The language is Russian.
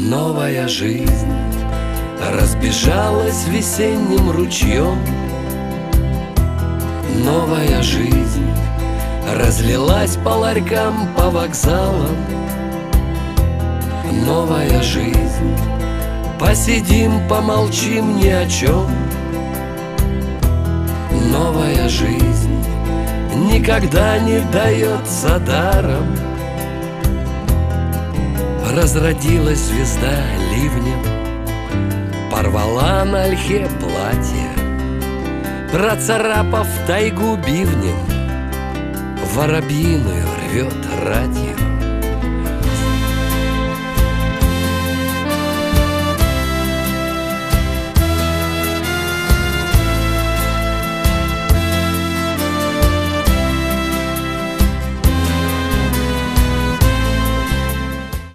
Новая жизнь разбежалась весенним ручьем. Новая жизнь разлилась по ларькам, по вокзалам. Новая жизнь Посидим, помолчим ни о чем. Новая жизнь Никогда не дается даром Разродилась звезда ливнем Порвала на ольхе платье Процарапав тайгу бивнем Воробьиную рвет ратье